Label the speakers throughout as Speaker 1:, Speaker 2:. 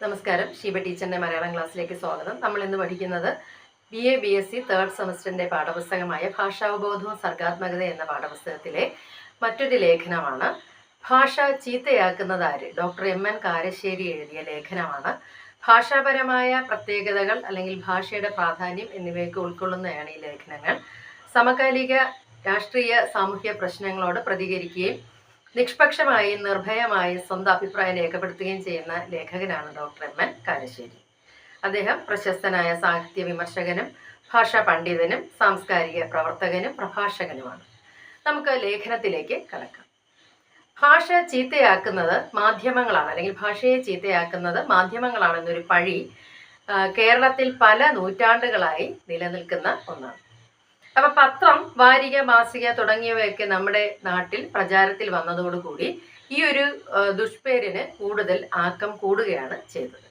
Speaker 1: നമസ്കാരം. ഷീബ ടീച്ചറിന്റെ മലയാളം ക്ലാസ്സിലേക്ക് സ്വാഗതം. നമ്മൾ ഇന്ന് പഠിക്കുന്നത് B A B S C third സെമസ്റ്ററിന്റെ പാഠപുസ്തകമായ ഭാഷാവബോധവും സർഗാത്മകത എന്ന പാഠപുസ്തകത്തിലെ മറ്റൊരു ലേഖനമാണ്. ഭാഷ ചീത്തയാക്കുന്നതാര് ഡോക്ടർ എം എൻ കാരശ്ശേരി എഴുതിയ ലേഖനമാണ്. ഭാഷാപരമായ പ്രത്യേകതകൾ അല്ലെങ്കിൽ ഭാഷയുടെ പ്രാധാന്യം എന്നിവയൊക്കെ ഉൾക്കൊള്ളുന്നതാണ് ഈ ലേഖനങ്ങൾ. സമകാലിക രാഷ്ട്രീയ സാമൂഹ്യ പ്രശ്നങ്ങളോട് പ്രതികരിക്കുകയും നിഷ്പക്ഷമായും നിർഭയമായി സ്വന്തം അഭിപ്രായം രേഖപ്പെടുത്തുകയും ചെയ്യുന്ന ലേഖകനാണ് ഡോക്ടർ എം എൻ കാരശ്ശേരി. അദ്ദേഹം പ്രശസ്തനായ സാഹിത്യ വിമർശകനും ഭാഷാ പണ്ഡിതനും സാംസ്കാരിക പ്രവർത്തകനും പ്രഭാഷകനുമാണ്. നമുക്ക് ലേഖനത്തിലേക്ക് കടക്കാം. ഭാഷ ചീത്തയാക്കുന്നത് മാധ്യമങ്ങളാണ് അല്ലെങ്കിൽ ഭാഷയെ ചീത്തയാക്കുന്നത് മാധ്യമങ്ങളാണെന്നൊരു പഴി കേരളത്തിൽ പല നൂറ്റാണ്ടുകളായി നിലനിൽക്കുന്ന ഒന്നാണ്. അപ്പൊ പത്രം വാരിക മാസിക തുടങ്ങിയവയൊക്കെ നമ്മുടെ നാട്ടിൽ പ്രചാരത്തിൽ വന്നതോടുകൂടി ഈ ഒരു ദുഷ്പേരിന് കൂടുതൽ ആക്കം കൂടുകയാണ് ചെയ്തത്.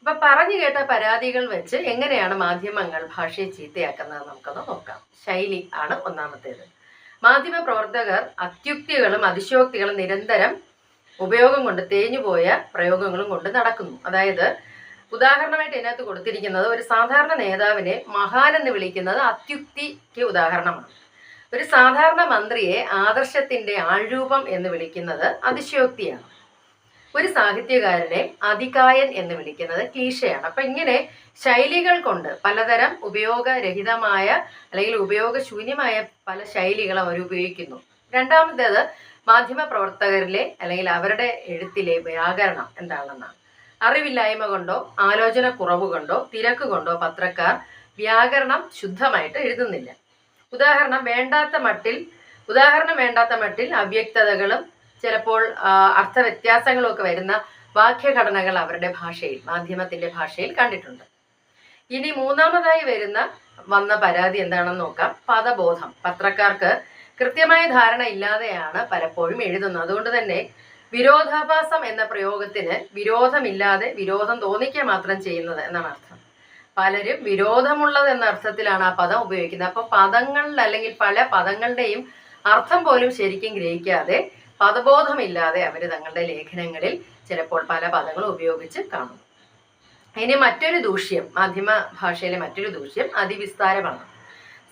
Speaker 1: അപ്പൊ പറഞ്ഞു കേട്ട പരാതികൾ വെച്ച് എങ്ങനെയാണ് മാധ്യമങ്ങൾ ഭാഷയെ ചീത്തയാക്കുന്നത് നമുക്കൊന്ന് നോക്കാം. ശൈലി ആണ് ഒന്നാമത്തേത്. മാധ്യമ പ്രവർത്തകർ അത്യുക്തികളും അതിശോക്തികളും നിരന്തരം ഉപയോഗം കൊണ്ട് തേഞ്ഞുപോയ പ്രയോഗങ്ങളും കൊണ്ട് നടക്കുന്നു. അതായത് ഉദാഹരണമായിട്ട് ഇതിനകത്ത് കൊടുത്തിരിക്കുന്നത് ഒരു സാധാരണ നേതാവിനെ മഹാൻ എന്ന് വിളിക്കുന്നത് അത്യുക്തിക്ക് ഉദാഹരണമാണ്. ഒരു സാധാരണ മന്ത്രിയെ ആദർശത്തിന്റെ ആൾരൂപം എന്ന് വിളിക്കുന്നത് അതിശയോക്തിയാണ്. ഒരു സാഹിത്യകാരനെ അതികായൻ എന്ന് വിളിക്കുന്നത് ക്ലീശയാണ്. അപ്പൊ ഇങ്ങനെ ശൈലികൾ കൊണ്ട് പലതരം ഉപയോഗരഹിതമായ അല്ലെങ്കിൽ ഉപയോഗശൂന്യമായ പല ശൈലികൾ അവർ ഉപയോഗിക്കുന്നു. രണ്ടാമത്തേത് മാധ്യമ പ്രവർത്തകരിലെ അല്ലെങ്കിൽ അവരുടെ എഴുത്തിലെ വ്യാകരണം എന്താണെന്നാണ്. അറിവില്ലായ്മ കൊണ്ടോ ആലോചന കുറവ് കൊണ്ടോ തിരക്ക് കൊണ്ടോ പത്രക്കാർ വ്യാകരണം ശുദ്ധമായിട്ട് എഴുതുന്നില്ല. ഉദാഹരണം വേണ്ടാത്ത മട്ടിൽ ഉദാഹരണം വേണ്ടാത്ത മട്ടിൽ അവ്യക്തതകളും ചിലപ്പോൾ അർത്ഥവ്യത്യാസങ്ങളും ഒക്കെ വരുന്ന വാക്യഘടനകൾ അവരുടെ ഭാഷയിൽ മാധ്യമത്തിന്റെ ഭാഷയിൽ കണ്ടിട്ടുണ്ട്. ഇനി മൂന്നാമതായി വരുന്ന വന്ന പരാതി എന്താണെന്ന് നോക്കാം. പദബോധം. പത്രക്കാർക്ക് കൃത്യമായ ധാരണ ഇല്ലാതെയാണ് പലപ്പോഴും എഴുതുന്നത്. അതുകൊണ്ട് തന്നെ വിരോധാഭാസം എന്ന പ്രയോഗത്തിന് വിരോധമില്ലാതെ വിരോധം തോന്നിക്കുക മാത്രം ചെയ്യുന്നത് എന്നാണ് അർത്ഥം. പലരും വിരോധമുള്ളത് എന്ന അർത്ഥത്തിലാണ് ആ പദം ഉപയോഗിക്കുന്നത്. അപ്പൊ പദങ്ങളിൽ അല്ലെങ്കിൽ പല പദങ്ങളുടെയും അർത്ഥം പോലും ശരിക്കും ഗ്രഹിക്കാതെ പദബോധമില്ലാതെ അവർ തങ്ങളുടെ ലേഖനങ്ങളിൽ ചിലപ്പോൾ പല പദങ്ങളും ഉപയോഗിച്ച് കാണും. ഇനി മറ്റൊരു ദൂഷ്യം മാധ്യമ ഭാഷയിലെ മറ്റൊരു ദൂഷ്യം അതിവിസ്താരമാണ്.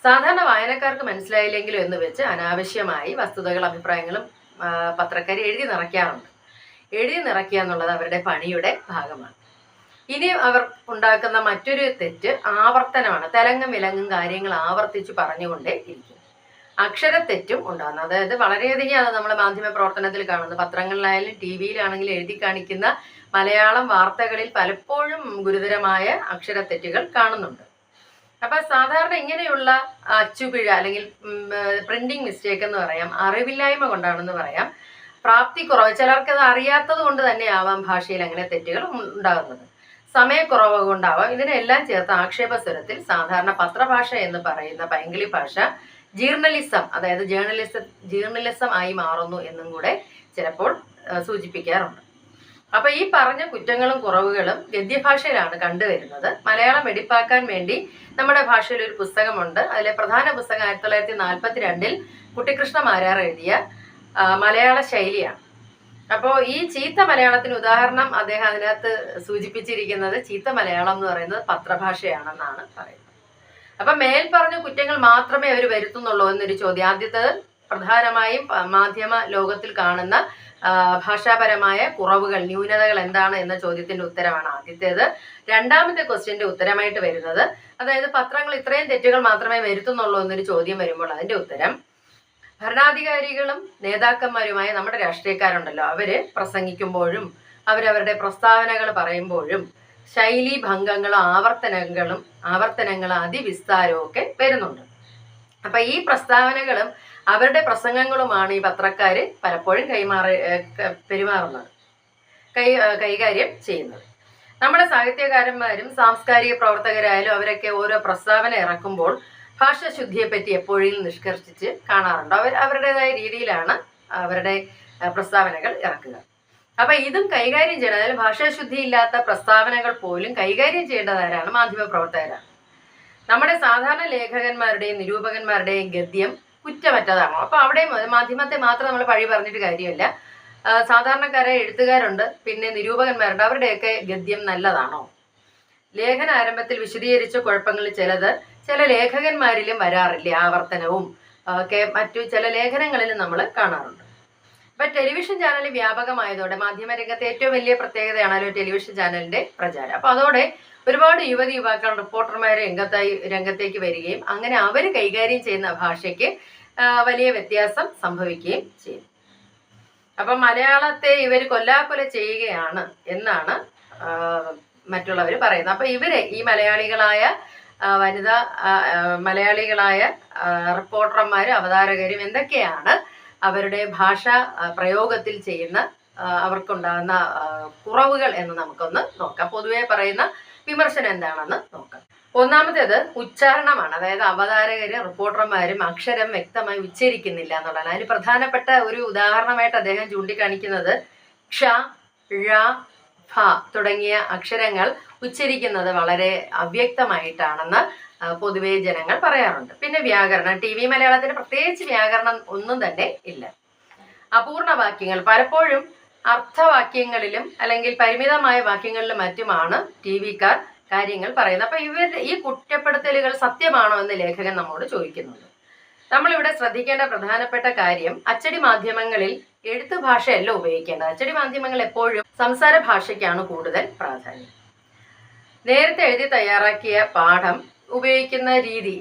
Speaker 1: സാധാരണ വായനക്കാർക്ക് മനസ്സിലായില്ലെങ്കിലും എന്ന് വെച്ച് അനാവശ്യമായി വസ്തുതകൾ അഭിപ്രായങ്ങളും പത്രക്കാർ എഴുതി നിറയ്ക്കാറുണ്ട്. എഴുതി നിറയ്ക്കുക എന്നുള്ളത് അവരുടെ പണിയുടെ ഭാഗമാണ്. ഇനി അവർ ഉണ്ടാക്കുന്ന മറ്റൊരു തെറ്റ് ആവർത്തനമാണ്. തെലങ്ങും വിലങ്ങും കാര്യങ്ങൾ ആവർത്തിച്ച് പറഞ്ഞുകൊണ്ടേ ഇരിക്കും. അക്ഷരത്തെറ്റും ഉണ്ടാകുന്നു. അതായത് വളരെയധികം നമ്മൾ മാധ്യമ പ്രവർത്തനത്തിൽ കാണുന്നത് പത്രങ്ങളിലായാലും ടി വിയിലാണെങ്കിലും എഴുതി കാണിക്കുന്ന മലയാളം വാർത്തകളിൽ പലപ്പോഴും ഗുരുതരമായ അക്ഷരത്തെറ്റുകൾ കാണുന്നുണ്ട്. അപ്പൊ സാധാരണ ഇങ്ങനെയുള്ള അച്ചുപിഴ അല്ലെങ്കിൽ പ്രിന്റിംഗ് മിസ്റ്റേക്ക് എന്ന് പറയാം അറിവില്ലായ്മ കൊണ്ടാണെന്ന് പറയാം പ്രാപ്തി കുറവ് ചിലർക്ക് അത് അറിയാത്തത് കൊണ്ട് തന്നെ ആവാം ഭാഷയിൽ അങ്ങനെ തെറ്റുകൾ ഉണ്ടാകുന്നത്. സമയക്കുറവ് കൊണ്ടാവാം. ഇതിനെല്ലാം ചേർത്ത് ആക്ഷേപ സ്വരത്തിൽ സാധാരണ പത്രഭാഷ എന്ന് പറയുന്ന പൈങ്കിളി ഭാഷ ജീർണലിസം അതായത് ജേർണലിസം ജീർണലിസം ആയി മാറുന്നു എന്നും കൂടെ ചിലപ്പോൾ സൂചിപ്പിക്കാറുണ്ട്. അപ്പൊ ഈ പറഞ്ഞ കുറ്റങ്ങളും കുറവുകളും ഗദ്യഭാഷയിലാണ് കണ്ടുവരുന്നത്. മലയാളം വെടിപ്പാക്കാൻ വേണ്ടി നമ്മുടെ ഭാഷയിൽ ഒരു പുസ്തകമുണ്ട്. അതിലെ പ്രധാന പുസ്തകം ആയിരത്തി തൊള്ളായിരത്തി നാൽപ്പത്തി രണ്ടിൽ കുട്ടിക്കൃഷ്ണ മാരാർ എഴുതിയ മലയാള ശൈലിയാണ്. അപ്പോൾ ഈ ചീത്ത മലയാളത്തിന് ഉദാഹരണം അദ്ദേഹം അതിനകത്ത് സൂചിപ്പിച്ചിരിക്കുന്നത് ചീത്ത മലയാളം എന്ന് പറയുന്നത് പത്രഭാഷയാണെന്നാണ് പറയുന്നത്. അപ്പൊ മേൽ പറഞ്ഞ കുറ്റങ്ങൾ മാത്രമേ അവർ വരുത്തുന്നുള്ളൂ എന്നൊരു ചോദ്യം. ആദ്യത്തെ പ്രധാനമായും മാധ്യമ ലോകത്തിൽ കാണുന്ന ഭാഷാപരമായ കുറവുകൾ ന്യൂനതകൾ എന്താണ് എന്ന ചോദ്യത്തിന്റെ ഉത്തരമാണ് ആദ്യത്തേത്. രണ്ടാമത്തെ ക്വസ്റ്റ്യന്റെ ഉത്തരമായിട്ട് വരുന്നത് അതായത് പത്രങ്ങൾ ഇത്രയും തെറ്റുകൾ മാത്രമേ വരുത്തുന്നുള്ളൂ എന്നൊരു ചോദ്യം വരുമ്പോൾ അതിന്റെ ഉത്തരം ഭരണാധികാരികളും നേതാക്കന്മാരുമായ നമ്മുടെ രാഷ്ട്രീയക്കാരുണ്ടല്ലോ അവർ പ്രസംഗിക്കുമ്പോഴും അവരവരുടെ പ്രസ്താവനകൾ പറയുമ്പോഴും ശൈലി ഭംഗങ്ങളും ആവർത്തനങ്ങളും ആവർത്തനങ്ങളും അതിവിസ്താരവും ഒക്കെ വരുന്നുണ്ട്. അപ്പൊ ഈ പ്രസ്താവനകളും അവരുടെ പ്രസംഗങ്ങളുമാണ് ഈ പത്രക്കാര് പലപ്പോഴും കൈമാറി പെരുമാറുന്നത്. കൈ കൈകാര്യം ചെയ്യുന്നത്. നമ്മുടെ സാഹിത്യകാരന്മാരും സാംസ്കാരിക പ്രവർത്തകരായാലും അവരൊക്കെ ഓരോ പ്രസ്താവന ഇറക്കുമ്പോൾ ഭാഷാശുദ്ധിയെ പറ്റി എപ്പോഴും നിഷ്കർഷിച്ച് കാണാറുണ്ട്. അവർ അവരുടേതായ രീതിയിലാണ് അവരുടെ പ്രസ്താവനകൾ ഇറക്കുക. അപ്പൊ ഇതും കൈകാര്യം ചെയ്യണം. അതായത് ഭാഷാശുദ്ധി ഇല്ലാത്ത പ്രസ്താവനകൾ പോലും കൈകാര്യം ചെയ്യേണ്ടതാരാണ് മാധ്യമ പ്രവർത്തകരാണ് നമ്മുടെ സാധാരണ ലേഖകന്മാരുടെയും നിരൂപകന്മാരുടെയും ഗദ്യം കുറ്റമറ്റതാണോ. അപ്പൊ അവിടെ മാധ്യമത്തെ മാത്രം നമ്മൾ പഴി പറഞ്ഞിട്ട് കാര്യമില്ല. സാധാരണക്കാരെ എഴുത്തുകാരുണ്ട് പിന്നെ നിരൂപകന്മാരുണ്ട്. അവരുടെയൊക്കെ ഗദ്യം നല്ലതാണോ? ലേഖന ആരംഭത്തിൽ വിശദീകരിച്ച കുഴപ്പങ്ങളിൽ ചിലത് ചില ലേഖകന്മാരിലും വരാറില്ല ആവർത്തനവും. ഒക്കെ മറ്റു ചില ലേഖനങ്ങളിലും നമ്മൾ കാണാറുണ്ട്. ഇപ്പൊ ടെലിവിഷൻ ചാനൽ വ്യാപകമായതോടെ മാധ്യമരംഗത്തെ ഏറ്റവും വലിയ പ്രത്യേകതയാണല്ലോ ടെലിവിഷൻ ചാനലിന്റെ പ്രചാരം. അപ്പൊ അതോടെ ഒരുപാട് യുവതി യുവാക്കൾ റിപ്പോർട്ടർമാർ രംഗത്തായി രംഗത്തേക്ക് വരികയും അങ്ങനെ അവർ കൈകാര്യം ചെയ്യുന്ന ഭാഷയ്ക്ക് വലിയ വ്യത്യാസം സംഭവിക്കുകയും ചെയ്യും. അപ്പം മലയാളത്തെ ഇവർ കൊല്ലാക്കൊല ചെയ്യുകയാണ് എന്നാണ് മറ്റുള്ളവർ പറയുന്നത്. അപ്പം ഇവരെ ഈ മലയാളികളായ വനിതാ മലയാളികളായ റിപ്പോർട്ടർമാരും അവതാരകരും എന്തൊക്കെയാണ് അവരുടെ ഭാഷ പ്രയോഗത്തിൽ ചെയ്യുന്ന അവർക്കുണ്ടാകുന്ന കുറവുകൾ എന്ന് നമുക്കൊന്ന് നോക്കാം. പൊതുവെ പറയുന്ന വിമർശനം എന്താണെന്ന് നോക്കാം. ഒന്നാമത്തേത് ഉച്ചാരണമാണ്. അതായത് അവതാരകരും റിപ്പോർട്ടർമാരും അക്ഷരം വ്യക്തമായി ഉച്ചരിക്കുന്നില്ല എന്നുള്ളതാണ്. അതിന് പ്രധാനപ്പെട്ട ഒരു ഉദാഹരണമായിട്ട് അദ്ദേഹം ചൂണ്ടിക്കാണിക്കുന്നത് ക്ഷ ഴ ഫ തുടങ്ങിയ അക്ഷരങ്ങൾ ഉച്ചരിക്കുന്നത് വളരെ അവ്യക്തമായിട്ടാണെന്ന് പൊതുവെ ജനങ്ങൾ പറയാറുണ്ട്. പിന്നെ വ്യാകരണം ടി വി മലയാളത്തിന് പ്രത്യേകിച്ച് വ്യാകരണം ഒന്നും തന്നെ ഇല്ല. അപൂർണ വാക്യങ്ങൾ പലപ്പോഴും അർത്ഥവാക്യങ്ങളിലും അല്ലെങ്കിൽ പരിമിതമായ വാക്യങ്ങളിലും മറ്റുമാണ് ടി വിക്കാർ കാര്യങ്ങൾ പറയുന്നത്. അപ്പൊ ഇവർ ഈ കുറ്റപ്പെടുത്തലുകൾ സത്യമാണോ എന്ന് ലേഖകൻ നമ്മോട് ചോദിക്കുന്നുണ്ട്. നമ്മളിവിടെ ശ്രദ്ധിക്കേണ്ട പ്രധാനപ്പെട്ട കാര്യം അച്ചടി മാധ്യമങ്ങളിൽ എഴുത്തു ഭാഷയല്ല ഉപയോഗിക്കേണ്ടത്. അച്ചടി മാധ്യമങ്ങൾ എപ്പോഴും സംസാര ഭാഷയ്ക്കാണ് കൂടുതൽ പ്രാധാന്യം. നേരത്തെ എഴുതി തയ്യാറാക്കിയ പാഠം ഉപയോഗിക്കുന്ന രീതി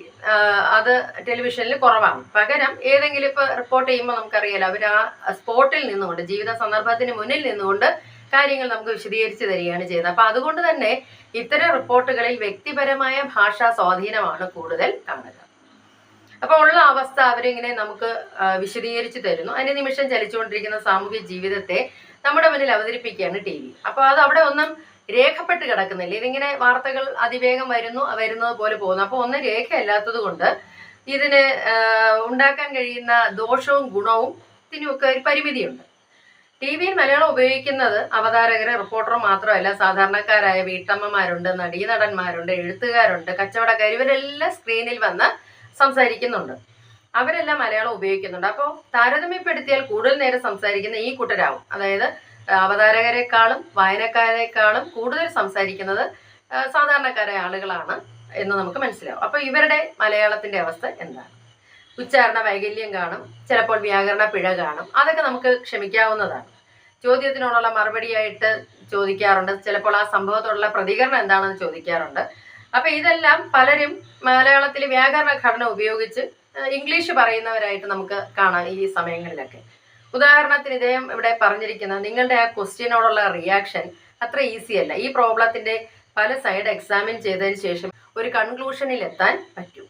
Speaker 1: അത് ടെലിവിഷനിൽ കുറവാണ്. പകരം ഏതെങ്കിലും ഇപ്പൊ റിപ്പോർട്ട് ചെയ്യുമ്പോൾ നമുക്കറിയാലോ അവർ ആ സ്പോട്ടിൽ നിന്നുകൊണ്ട് ജീവിത സന്ദർഭത്തിന് മുന്നിൽ നിന്നുകൊണ്ട് കാര്യങ്ങൾ നമുക്ക് വിശദീകരിച്ച് തരികയാണ് ചെയ്യുന്നത്. അപ്പൊ അതുകൊണ്ട് തന്നെ ഇത്തരം റിപ്പോർട്ടുകളിൽ വ്യക്തിപരമായ ഭാഷാ സ്വാധീനമാണ് കൂടുതൽ കാണുക. അപ്പൊ ഉള്ള അവസ്ഥ അവരിങ്ങനെ നമുക്ക് വിശദീകരിച്ചു തരുന്നു. അതിന് നിമിഷം ചലിച്ചുകൊണ്ടിരിക്കുന്ന സാമൂഹ്യ ജീവിതത്തെ നമ്മുടെ മുന്നിൽ അവതരിപ്പിക്കുകയാണ് ടി വി. അപ്പൊ അത് അവിടെ ഒന്നും രേഖപ്പെട്ട് കിടക്കുന്നില്ല. ഇതിങ്ങനെ വാർത്തകൾ അതിവേഗം വരുന്നു വരുന്നത് പോലെ പോകുന്നു. അപ്പോൾ ഒന്നും രേഖയല്ലാത്തത് കൊണ്ട് ഇതിന് ഉണ്ടാക്കാൻ കഴിയുന്ന ദോഷവും ഗുണവും ഇതിനുമൊക്കെ ഒരു പരിമിതിയുണ്ട്. ടി വിയിൽ മലയാളം ഉപയോഗിക്കുന്നത് അവതാരകര് റിപ്പോർട്ടർ മാത്രമല്ല സാധാരണക്കാരായ വീട്ടമ്മമാരുണ്ട് നടീനടന്മാരുണ്ട് എഴുത്തുകാരുണ്ട് കച്ചവടക്കാർ ഇവരെല്ലാം സ്ക്രീനിൽ വന്ന് സംസാരിക്കുന്നുണ്ട്. അവരെല്ലാം മലയാളം ഉപയോഗിക്കുന്നുണ്ട്. അപ്പോൾ താരതമ്യപ്പെടുത്തിയാൽ കൂടുതൽ നേരം സംസാരിക്കുന്ന ഈ കൂട്ടരാവും. അതായത് അവതാരകരെക്കാളും വായനക്കാരെക്കാളും കൂടുതൽ സംസാരിക്കുന്നത് സാധാരണക്കാരായ ആളുകളാണ് എന്ന് നമുക്ക് മനസ്സിലാവും. അപ്പോൾ ഇവരുടെ മലയാളത്തിന്റെ അവസ്ഥ എന്താണ്? ഉച്ചാരണ വൈകല്യം കാണും ചിലപ്പോൾ വ്യാകരണ പിഴ കാണും. അതൊക്കെ നമുക്ക് ക്ഷമിക്കാവുന്നതാണ്. ചോദ്യത്തിനോടുള്ള മറുപടിയായിട്ട് ചോദിക്കാറുണ്ട്. ചിലപ്പോൾ ആ സംഭവത്തോടുള്ള പ്രതികരണം എന്താണെന്ന് ചോദിക്കാറുണ്ട്. അപ്പൊ ഇതെല്ലാം പലരും മലയാളത്തിലെ വ്യാകരണ ഘടന ഉപയോഗിച്ച് ഇംഗ്ലീഷ് പറയുന്നവരായിട്ട് നമുക്ക് കാണാം ഈ സമയങ്ങളിലൊക്കെ. ഉദാഹരണത്തിന് ഇദ്ദേഹം ഇവിടെ പറഞ്ഞിരിക്കുന്ന നിങ്ങളുടെ ആ ക്വസ്റ്റ്യനോടുള്ള റിയാക്ഷൻ അത്ര ഈസി അല്ല. ഈ പ്രോബ്ലത്തിന്റെ പല സൈഡ് എക്സാമിൻ ചെയ്തതിന് ശേഷം ഒരു കൺക്ലൂഷനിൽ എത്താൻ പറ്റൂ.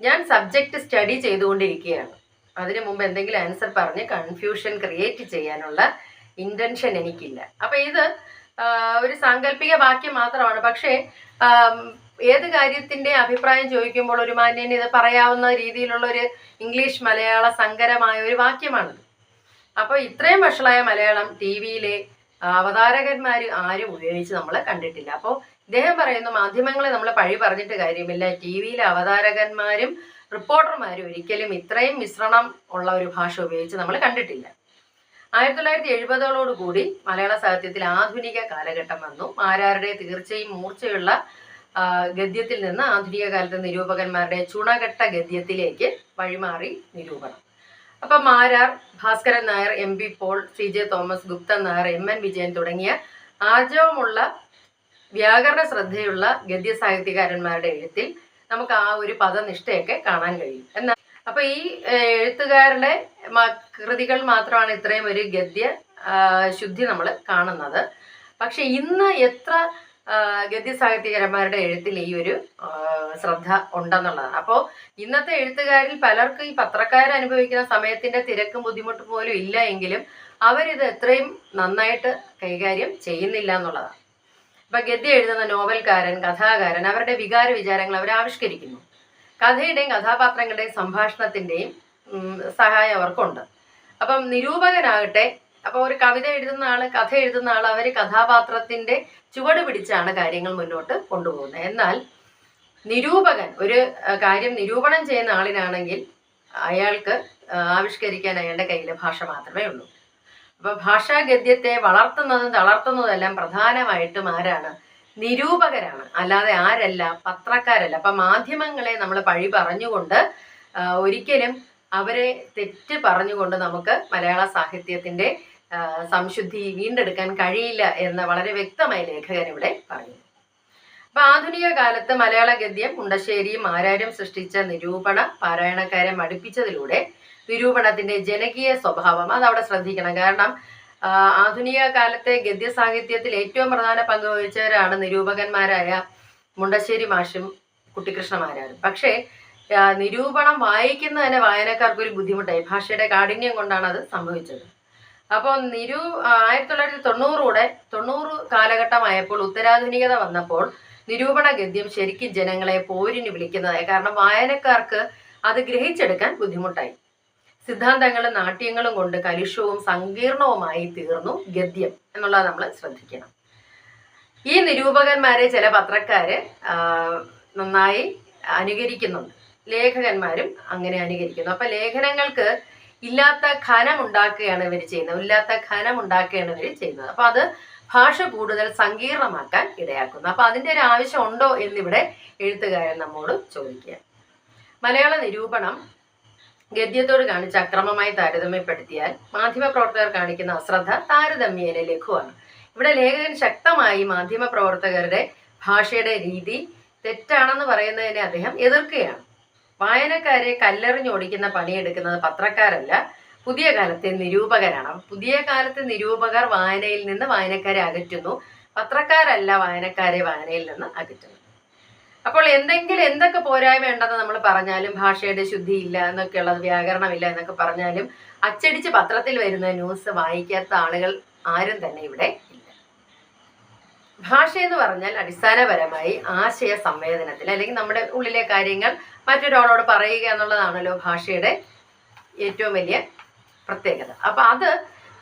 Speaker 1: ഞാൻ സബ്ജക്റ്റ് സ്റ്റഡി ചെയ്തുകൊണ്ടിരിക്കുകയാണ്. അതിനു മുമ്പ് എന്തെങ്കിലും ആൻസർ പറഞ്ഞ് കൺഫ്യൂഷൻ ക്രിയേറ്റ് ചെയ്യാനുള്ള ഇന്റൻഷൻ എനിക്കില്ല. അപ്പൊ ഇത് ഒരു സാങ്കല്പിക വാക്യം മാത്രമാണ്. പക്ഷേ ഏത് കാര്യത്തിന്റെ അഭിപ്രായം ചോദിക്കുമ്പോൾ ഒരു മാന്യന് ഇത് പറയാവുന്ന രീതിയിലുള്ള ഒരു ഇംഗ്ലീഷ് മലയാള സങ്കരമായ ഒരു വാക്യമാണിത്. അപ്പോൾ ഇത്രയും വഷളായ മലയാളം ടി വിയിലെ അവതാരകന്മാർ ആരും ഉപയോഗിച്ച് നമ്മൾ കണ്ടിട്ടില്ല. അപ്പോൾ ഇദ്ദേഹം പറയുന്നു മാധ്യമങ്ങളെ നമ്മൾ പഴി പറഞ്ഞിട്ട് കാര്യമില്ല. ടി വിയിലെ അവതാരകന്മാരും റിപ്പോർട്ടർമാരും ഒരിക്കലും ഇത്രയും മിശ്രണം ഉള്ള ഒരു ഭാഷ ഉപയോഗിച്ച് നമ്മൾ കണ്ടിട്ടില്ല. ആയിരത്തി തൊള്ളായിരത്തി എഴുപതുകളോട് കൂടി മലയാള സാഹിത്യത്തിൽ ആധുനിക കാലഘട്ടം വന്നു. ആരാരുടെ തീർച്ചയും മൂർച്ചയുള്ള ഗദ്യത്തിൽ നിന്ന് ആധുനിക കാലത്തെ നിരൂപകന്മാരുടെ ചുണകെട്ട ഗദ്യത്തിലേക്ക് വഴിമാറി നിരൂപണം. അപ്പൊ Marar Bhaskaran Nair M B Paul C J Thomas Guptan Nair M N Vijayan തുടങ്ങിയ ആർജവമുള്ള വ്യാകരണ ശ്രദ്ധയുള്ള ഗദ്യ സാഹിത്യകാരന്മാരുടെ എഴുത്തിൽ നമുക്ക് ആ ഒരു പദനിഷ്ഠയൊക്കെ കാണാൻ കഴിയും. എന്നാൽ അപ്പൊ ഈ എഴുത്തുകാരുടെ കൃതികൾ മാത്രമാണ് ഇത്രയും ഒരു ഗദ്യ ശുദ്ധി നമ്മൾ കാണുന്നത്. പക്ഷെ ഇന്ന് എത്ര ഗദ്യ സാഹിത്യകാരന്മാരുടെ എഴുത്തിൽ ഈ ഒരു ശ്രദ്ധ ഉണ്ടെന്നുള്ളതാണ്. അപ്പോൾ ഇന്നത്തെ എഴുത്തുകാരിൽ പലർക്കും ഈ പത്രക്കാർ അനുഭവിക്കുന്ന സമയത്തിന്റെ തിരക്കും ബുദ്ധിമുട്ടും പോലും ഇല്ല എങ്കിലും അവരിത് എത്രയും നന്നായിട്ട് കൈകാര്യം ചെയ്യുന്നില്ല എന്നുള്ളതാണ്. ഇപ്പൊ ഗദ്യ എഴുതുന്ന നോവൽക്കാരൻ കഥാകാരൻ അവരുടെ വികാര വിചാരങ്ങൾ അവർ ആവിഷ്കരിക്കുന്നു. കഥയുടെയും കഥാപാത്രങ്ങളുടെയും സംഭാഷണത്തിന്റെയും സഹായം അവർക്കുണ്ട്. അപ്പം നിരൂപകനാകട്ടെ അപ്പൊ ഒരു കവിത എഴുതുന്ന ആൾ കഥ എഴുതുന്ന ആൾ അവർ കഥാപാത്രത്തിന്റെ ചുവട് പിടിച്ചാണ് കാര്യങ്ങൾ മുന്നോട്ട് കൊണ്ടുപോകുന്നത്. എന്നാൽ നിരൂപകൻ ഒരു കാര്യം നിരൂപണം ചെയ്യുന്ന ആളിനാണെങ്കിൽ അയാൾക്ക് ആവിഷ്കരിക്കാൻ അയാളുടെ കയ്യിലെ ഭാഷ മാത്രമേ ഉള്ളൂ. അപ്പൊ ഭാഷാഗദ്യത്തെ വളർത്തുന്നതും തളർത്തുന്നതെല്ലാം പ്രധാനമായിട്ടും ആരാണ്? നിരൂപകരാണ്. അല്ലാതെ ആരല്ല? പത്രക്കാരല്ല. അപ്പൊ മാധ്യമങ്ങളെ നമ്മൾ പഴി പറഞ്ഞുകൊണ്ട് ഒരിക്കലും അവരെ തെറ്റ് പറഞ്ഞുകൊണ്ട് നമുക്ക് മലയാള സാഹിത്യത്തിന്റെ സംശുദ്ധി വീണ്ടെടുക്കാൻ കഴിയില്ല എന്ന് വളരെ വ്യക്തമായി ലേഖകൻ ഇവിടെ പറയുന്നു. അപ്പൊ ആധുനിക കാലത്ത് മലയാള ഗദ്യം മുണ്ടശ്ശേരിയും ആരാരും സൃഷ്ടിച്ച നിരൂപണ പാരായണക്കാരെ മടുപ്പിച്ചതിലൂടെ നിരൂപണത്തിന്റെ ജനകീയ സ്വഭാവം അത് അവിടെ ശ്രദ്ധിക്കണം. കാരണം ആധുനിക കാലത്തെ ഗദ്യ സാഹിത്യത്തിൽ ഏറ്റവും പ്രധാന പങ്ക് വഹിച്ചവരാണ് നിരൂപകന്മാരായ മുണ്ടശ്ശേരി മാഷും കുട്ടിക്കൃഷ്ണമാരാരും പക്ഷേ നിരൂപണം വായിക്കുന്നതിന് വായനക്കാർക്ക് ഒരു ബുദ്ധിമുട്ടായി. ഭാഷയുടെ കാഠിന്യം കൊണ്ടാണ് അത് സംഭവിച്ചത്. അപ്പോൾ നിരു ആയിരത്തി തൊള്ളായിരത്തി തൊണ്ണൂറൂടെ തൊണ്ണൂറ് കാലഘട്ടമായപ്പോൾ ഉത്തരാധുനികത വന്നപ്പോൾ നിരൂപണ ഗദ്യം ശരിക്കും ജനങ്ങളെ പോരിന് വിളിക്കുന്നതായി. കാരണം വായനക്കാർക്ക് അത് ഗ്രഹിച്ചെടുക്കാൻ ബുദ്ധിമുട്ടായി. സിദ്ധാന്തങ്ങളും നാട്യങ്ങളും കൊണ്ട് കലുഷവും സങ്കീർണവുമായി തീർന്നു ഗദ്യം എന്നുള്ളത് നമ്മൾ ശ്രദ്ധിക്കണം. ഈ നിരൂപകന്മാരെ ചില പത്രക്കാര് നന്നായി അനുകരിക്കുന്നുണ്ട്. ലേഖകന്മാരും അങ്ങനെ അനുകരിക്കുന്നു. അപ്പൊ ലേഖനങ്ങൾക്ക് ഇല്ലാത്ത ഖനം ഉണ്ടാക്കുകയാണ് ഇവർ ചെയ്യുന്നത്. ഇല്ലാത്ത ഖനം ഉണ്ടാക്കുകയാണ് ഇവർ ചെയ്യുന്നത്. അപ്പൊ അത് ഭാഷ കൂടുതൽ സങ്കീർണമാക്കാൻ ഇടയാക്കുന്നു. അപ്പൊ അതിന്റെ ഒരു ആവശ്യം ഉണ്ടോ എന്നിവിടെ എഴുത്തുകാരൻ നമ്മോട് ചോദിക്കുക മലയാള നിരൂപണം ഗദ്യത്തോട് കാണിച്ച അക്രമമായി താരതമ്യപ്പെടുത്തിയാൽ മാധ്യമപ്രവർത്തകർ കാണിക്കുന്ന അശ്രദ്ധ താരതമ്യേന ലഘുവാണ്. ഇവിടെ ലേഖകൻ ശക്തമായി മാധ്യമപ്രവർത്തകരുടെ ഭാഷയുടെ രീതി തെറ്റാണെന്ന് പറയുന്നതിനെ അദ്ദേഹം എതിർക്കുകയാണ്. വായനക്കാരെ കല്ലെറിഞ്ഞോടിക്കുന്ന പണിയെടുക്കുന്നത് പത്രക്കാരല്ല പുതിയ കാലത്തെ നിരൂപകരാണ്. പുതിയ കാലത്തെ നിരൂപകർ വായനയിൽ നിന്ന് വായനക്കാരെ അകറ്റുന്നു. പത്രക്കാരല്ല വായനക്കാരെ വായനയിൽ നിന്ന് അകറ്റുന്നു അപ്പോൾ എന്തെങ്കിലും എന്തൊക്കെ പോരായ്മ ഉണ്ടെന്ന് നമ്മൾ പറഞ്ഞാലും ഭാഷയുടെ ശുദ്ധി ഇല്ല എന്നൊക്കെയുള്ളത് വ്യാകരണമില്ല എന്നൊക്കെ പറഞ്ഞാലും അച്ചടിച്ച് പത്രത്തിൽ വരുന്ന ന്യൂസ് വായിക്കാത്ത ആളുകൾ ആരും തന്നെ ഇവിടെ ഇല്ല. ഭാഷ എന്ന് പറഞ്ഞാൽ അടിസ്ഥാനപരമായി ആശയ സംവേദനത്തിൽ അല്ലെങ്കിൽ നമ്മുടെ ഉള്ളിലെ കാര്യങ്ങൾ മറ്റൊരാളോട് പറയുക എന്നുള്ളതാണല്ലോ ഭാഷയുടെ ഏറ്റവും വലിയ പ്രത്യേകത. അപ്പൊ അത്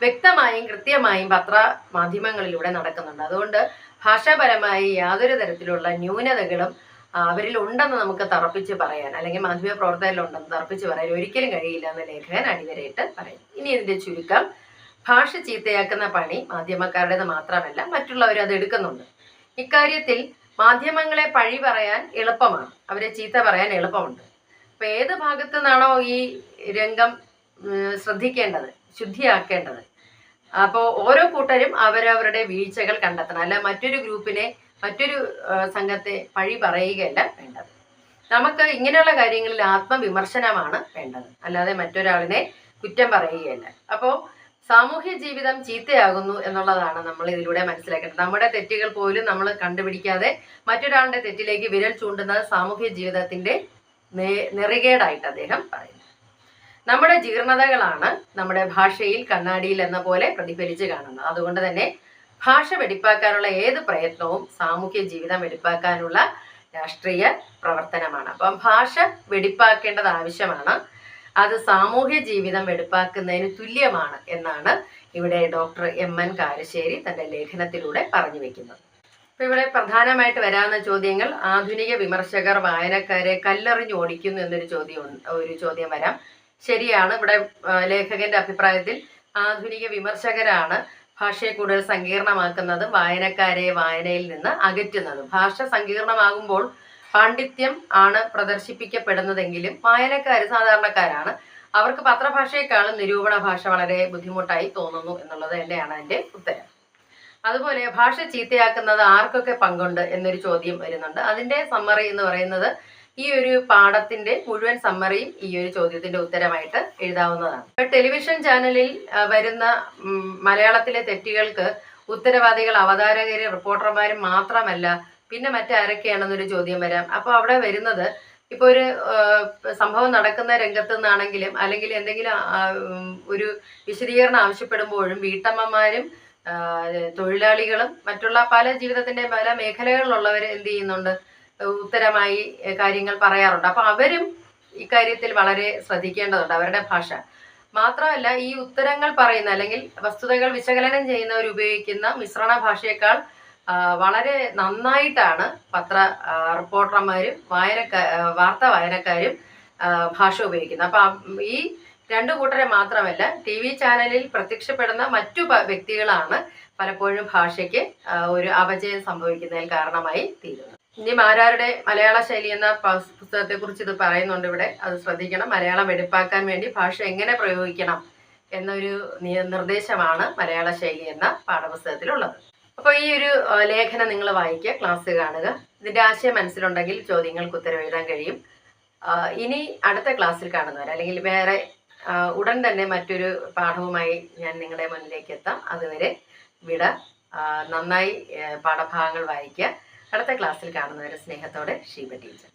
Speaker 1: വ്യക്തമായും കൃത്യമായും പത്ര മാധ്യമങ്ങളിലൂടെ നടക്കുന്നുണ്ട്. അതുകൊണ്ട് ഭാഷാപരമായി യാതൊരു തരത്തിലുള്ള ന്യൂനതകളും അവരിൽ ഉണ്ടെന്ന് നമുക്ക് തറപ്പിച്ച് പറയാൻ അല്ലെങ്കിൽ മാധ്യമ പ്രവർത്തകരിലുണ്ടെന്ന് തറപ്പിച്ച് പറയാൻ ഒരിക്കലും കഴിയില്ല എന്ന് ലേഖകൻ അടിവരയിട്ട് പറയും ഇനി ഇതിന്റെ ചുരുക്കം ഭാഷ ചീത്തയാക്കുന്ന പണി മാധ്യമക്കാരുടേത് മാത്രമല്ല മറ്റുള്ളവർ അത് എടുക്കുന്നുണ്ട്. ഇക്കാര്യത്തിൽ മാധ്യമങ്ങളെ പഴി പറയാൻ എളുപ്പമാണ്. അവരെ ചീത്ത പറയാൻ എളുപ്പമുണ്ട്. അപ്പൊ ഏത് ഭാഗത്തു നിന്നാണോ ഈ രംഗം ശ്രദ്ധിക്കേണ്ടത് ശുദ്ധിയാക്കേണ്ടത്? അപ്പോൾ ഓരോ കൂട്ടരും അവരവരുടെ വീഴ്ചകൾ കണ്ടെത്തണം. അല്ല മറ്റൊരു ഗ്രൂപ്പിനെ മറ്റൊരു സംഘത്തെ പഴി പറയുകയല്ല വേണ്ടത്. നമുക്ക് ഇങ്ങനെയുള്ള കാര്യങ്ങളിൽ ആത്മവിമർശനമാണ് വേണ്ടത്. അല്ലാതെ മറ്റൊരാളിനെ കുറ്റം പറയുകയല്ല. അപ്പോൾ സാമൂഹ്യ ജീവിതം ചീത്തയാകുന്നു എന്നുള്ളതാണ് നമ്മൾ ഇതിലൂടെ മനസ്സിലാക്കേണ്ടത്. നമ്മുടെ തെറ്റുകൾ പോലും നമ്മൾ കണ്ടുപിടിക്കാതെ മറ്റൊരാളുടെ തെറ്റിലേക്ക് വിരൽ ചൂണ്ടുന്നത് സാമൂഹ്യ ജീവിതത്തിന്റെ നെറികേടായിട്ട് അദ്ദേഹം പറയുന്നു. നമ്മുടെ ജീർണതകളാണ് നമ്മുടെ ഭാഷയിൽ കണ്ണാടിയിൽ എന്ന പോലെ പ്രതിഫലിച്ച് കാണുന്നത്. അതുകൊണ്ട് തന്നെ ഭാഷ വെടിപ്പാക്കാനുള്ള ഏത് പ്രയത്നവും സാമൂഹ്യ ജീവിതം വെടിപ്പാക്കാനുള്ള രാഷ്ട്രീയ പ്രവർത്തനമാണ്. അപ്പം ഭാഷ വെടിപ്പാക്കേണ്ടത് ആവശ്യമാണ്. അത് സാമൂഹ്യ ജീവിതം എടുപ്പാക്കുന്നതിന് തുല്യമാണ് എന്നാണ് ഇവിടെ ഡോക്ടർ എം എൻ കാരശ്ശേരി തന്റെ ലേഖനത്തിലൂടെ പറഞ്ഞു വെക്കുന്നത്. അപ്പൊ ഇവിടെ പ്രധാനമായിട്ട് വരാവുന്ന ചോദ്യങ്ങൾ ആധുനിക വിമർശകർ വായനക്കാരെ കല്ലെറിഞ്ഞ് ഓടിക്കുന്നു എന്നൊരു ചോദ്യം ഒരു ചോദ്യം വരാം. ശരിയാണ് ഇവിടെ ലേഖകന്റെ അഭിപ്രായത്തിൽ ആധുനിക വിമർശകരാണ് ഭാഷയെ കൂടുതൽ സങ്കീർണമാക്കുന്നതും വായനക്കാരെ വായനയിൽ നിന്ന് അകറ്റുന്നതും. ഭാഷ സങ്കീർണമാകുമ്പോൾ പാണ്ഡിത്യം ആണ് പ്രദർശിപ്പിക്കപ്പെടുന്നതെങ്കിലും വായനക്കാർ സാധാരണക്കാരാണ്. അവർക്ക് പത്രഭാഷയെക്കാളും നിരൂപണ ഭാഷ വളരെ ബുദ്ധിമുട്ടായി തോന്നുന്നു എന്നുള്ളത് തന്നെയാണ് അതിന്റെ ഉത്തരം. അതുപോലെ ഭാഷ ചീത്തയാക്കുന്നത് ആർക്കൊക്കെ പങ്കുണ്ട് എന്നൊരു ചോദ്യം വരുന്നുണ്ട്. അതിന്റെ സമ്മറി എന്ന് പറയുന്നത് ഈ ഒരു പാഠത്തിന്റെ മുഴുവൻ സമ്മറിയും ഈ ഒരു ചോദ്യത്തിന്റെ ഉത്തരമായിട്ട് എഴുതാവുന്നതാണ്. ടെലിവിഷൻ ചാനലിൽ വരുന്ന മലയാളത്തിലെ തെറ്റുകൾക്ക് ഉത്തരവാദികൾ അവതാരകരും റിപ്പോർട്ടർമാരും മാത്രമല്ല പിന്നെ മറ്റാരൊക്കെയാണെന്നൊരു ചോദ്യം വരാം. അപ്പോൾ അവിടെ വരുന്നത് ഇപ്പോൾ ഒരു സംഭവം നടക്കുന്ന രംഗത്ത് നിന്നാണെങ്കിലും അല്ലെങ്കിൽ എന്തെങ്കിലും ഒരു വിശദീകരണം ആവശ്യപ്പെടുമ്പോഴും വീട്ടമ്മമാരും തൊഴിലാളികളും മറ്റുള്ള പല ജീവിതത്തിന്റെ പല മേഖലകളിലുള്ളവർ എന്ത് ചെയ്യുന്നുണ്ട്? ഉത്തരമായി കാര്യങ്ങൾ പറയാറുണ്ട്. അപ്പൊ അവരും ഇക്കാര്യത്തിൽ വളരെ ശ്രദ്ധിക്കേണ്ടതുണ്ട് അവരുടെ ഭാഷ. മാത്രമല്ല ഈ ഉത്തരങ്ങൾ പറയുന്ന അല്ലെങ്കിൽ വസ്തുതകൾ വിശകലനം ചെയ്യുന്നവർ ഉപയോഗിക്കുന്ന മിശ്രണ ഭാഷയേക്കാൾ വളരെ നന്നായിട്ടാണ് പത്ര റിപ്പോർട്ടർമാരും വായനക്കാ വാർത്താ വായനക്കാരും ഭാഷ ഉപയോഗിക്കുന്നത്. അപ്പൊ ഈ രണ്ടു കൂട്ടരെ മാത്രമല്ല ടി വി ചാനലിൽ പ്രത്യക്ഷപ്പെടുന്ന മറ്റു വ്യക്തികളാണ് പലപ്പോഴും ഭാഷയ്ക്ക് ഒരു അപജയം സംഭവിക്കുന്നതിൽ കാരണമായി തീരുന്നത്. ഇനി മാരാരുടെ മലയാള ശൈലി എന്ന പുസ്തകത്തെ കുറിച്ച് ഇത് പറയുന്നുണ്ട് ഇവിടെ. അത് ശ്രദ്ധിക്കണം. മലയാളം എടുപ്പാക്കാൻ വേണ്ടി ഭാഷ എങ്ങനെ പ്രയോഗിക്കണം എന്നൊരു നിർദ്ദേശമാണ് മലയാള ശൈലി എന്ന പാഠപുസ്തകത്തിലുള്ളത്. അപ്പോൾ ഈ ഒരു ലേഖനം നിങ്ങൾ വായിക്കുക ക്ലാസ് കാണുക. ഇതിന്റെ ആശയം മനസ്സിലുണ്ടെങ്കിൽ ചോദ്യങ്ങൾക്ക് ഉത്തരം എഴുതാൻ കഴിയും. ഇനി അടുത്ത ക്ലാസ്സിൽ കാണുന്നവർ അല്ലെങ്കിൽ വേറെ ഉടൻ തന്നെ മറ്റൊരു പാഠവുമായി ഞാൻ നിങ്ങളുടെ മുന്നിലേക്ക് എത്താം. അതുവരെ വിട നന്നായി പാഠഭാഗങ്ങൾ വായിക്കുക. അടുത്ത ക്ലാസ്സിൽ കാണുന്നവരെ സ്നേഹത്തോടെ ഷീബ ടീച്ചർ.